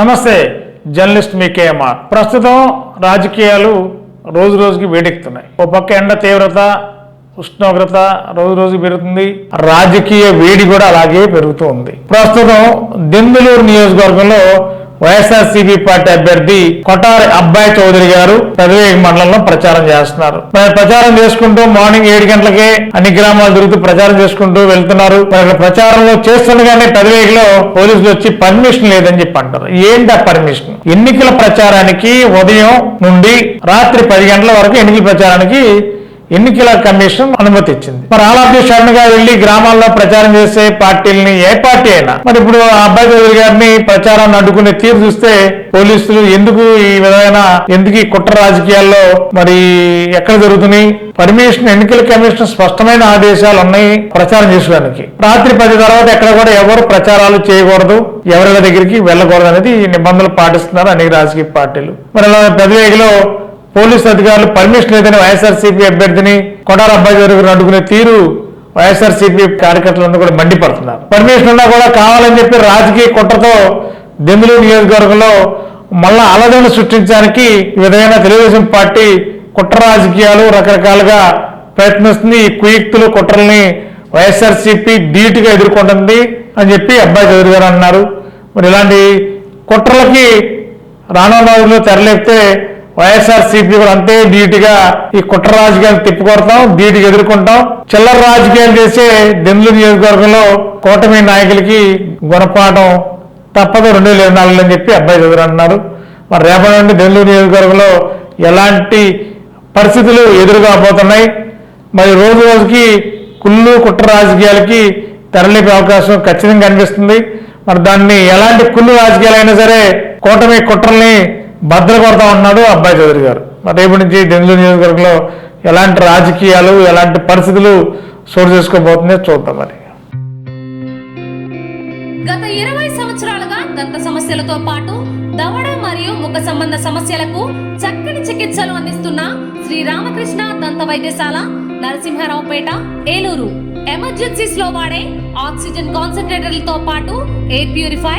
నమస్తే జర్నలిస్ట్ మీ కేఎంఆర్ ప్రస్తుతం రాజకీయాలు రోజు రోజుకి వేడెక్కుతున్నాయి. ఓ పక్క ఎండ తీవ్రత ఉష్ణోగ్రత రోజు రోజు పెరుగుతుంది. రాజకీయ వేడి కూడా అలాగే పెరుగుతూ ఉంది ప్రస్తుతం దెందులూరు నియోజకవర్గంలో వైఎస్ఆర్సీపీ పార్టీ అభ్యర్థి కొటారి అబ్బాయి చౌదరి గారు పెదవేగ మండలంలో ప్రచారం చేస్తున్నారు. మరి ప్రచారం చేసుకుంటూ మార్నింగ్ ఏడు గంటలకే అన్ని గ్రామాలు తిరుగుతూ ప్రచారం చేసుకుంటూ వెళ్తున్నారు. మరి ప్రచారంలో చేస్తుండగానే పెదవేగిలో పోలీసులు వచ్చి పర్మిషన్ లేదని చెప్పి అంటారు. ఏంటి ఆ పర్మిషన్? ఎన్నికల ప్రచారానికి ఉదయం నుండి రాత్రి పది గంటల వరకు ఎన్నికల ప్రచారానికి ఎన్నికల కమిషన్ అనుమతి ఇచ్చింది మరి ఆలాపి శరణ్గా వెళ్ళి గ్రామాల్లో ప్రచారం చేసే పార్టీలని ఏ పార్టీ అయినా? మరి ఇప్పుడు ఆ అబ్బాయి చౌదరి గారిని ప్రచారాన్ని అడ్డుకునే తీరు చూస్తే పోలీసులు ఎందుకు ఈ విధమైన ఎందుకు ఈ కుట్ర రాజకీయాల్లో మరి ఎక్కడ జరుగుతున్నాయి? పర్మిషన్ ఎన్నికల కమిషన్ స్పష్టమైన ఆదేశాలు ఉన్నాయి ప్రచారం చేసుకోవడానికి. రాత్రి పది తర్వాత ఎక్కడ కూడా ఎవరు ప్రచారాలు చేయకూడదు ఎవరి దగ్గరికి వెళ్ళకూడదు అనేది ఈ నిబంధనలు పాటిస్తున్నారు అనేక రాజకీయ పార్టీలు. మరి అలా పెదవేగిలో పోలీసు అధికారులు పర్మిషన్ లేదని వైఎస్ఆర్సీపీ అభ్యర్థిని కొడార అబ్బాయి గారు అడ్డుకునే తీరు వైఎస్ఆర్సీపీ కార్యకర్తలందరూ కూడా మండిపడుతున్నారు. పర్మిషన్ ఉన్నా కూడా కావాలని చెప్పి రాజకీయ కుట్రతో దెందులూరు నియోజకవర్గంలో మళ్ళా అలజడి సృష్టించడానికి ఈ విధమైన తెలుగుదేశం పార్టీ కుట్ర రాజకీయాలు రకరకాలుగా ప్రయత్నిస్తుంది. ఈ కుయుక్తులు కుట్రల్ని వైఎస్ఆర్సీపీ ధీటుగా ఎదుర్కొంటుంది అని చెప్పి అబ్బాయి చౌదరి గారు అన్నారు. మరి ఇలాంటి కుట్రలకి రానున్న రోజుల్లో తెరలేపితే వైఎస్ఆర్ సిపి కూడా అంతే ధీటుగా ఈ కుట్ర రాజకీయాలు తిప్పికొడతాం ధీటుగా ఎదుర్కొంటాం. చిల్లర రాజకీయాలు చేసే దెందులు నియోజకవర్గంలో కూటమి నాయకులకి గుణపాఠం తప్పదు రెండు వేల ఇరవై నాలుగులో అని చెప్పి అబ్బాయి చదువు అన్నారు. మరి రేపటి నుండి దెందులు నియోజకవర్గంలో ఎలాంటి పరిస్థితులు ఎదురుకాబోతున్నాయి? మరి రోజు రోజుకి కుళ్ళు కుట్ర రాజకీయాలకి తెరలేపే అవకాశం ఖచ్చితంగా కనిపిస్తుంది. మరి దాన్ని ఎలాంటి కుళ్ళు రాజకీయాలైనా సరే కూటమి కుట్రల్ని భద్రపడతా ఉన్నాడు అబ్బాయి చౌదరి గారు. రేపటి నుంచి దెందులు నియోజకవర్గంలో ఎలాంటి రాజకీయాలు ఎలాంటి పరిస్థితులు చోటు చేసుకోబోతుందో చూద్దాం మరి. గత ఇరవై సంవత్సరాలుగా దంత సమస్యలతో పాటు దవడ మరియు ముఖ సంబంధ సమస్యలకు చక్కని చికిత్సలు అందిస్తున్న శ్రీ రామకృష్ణ దంత వైద్యశాల నరసింహారావుపేట ఏలూరు. ఎమర్జెన్సీస్లో వాడే ఆక్సిజన్ కాన్సన్ట్రేటర్లతో పాటు air purify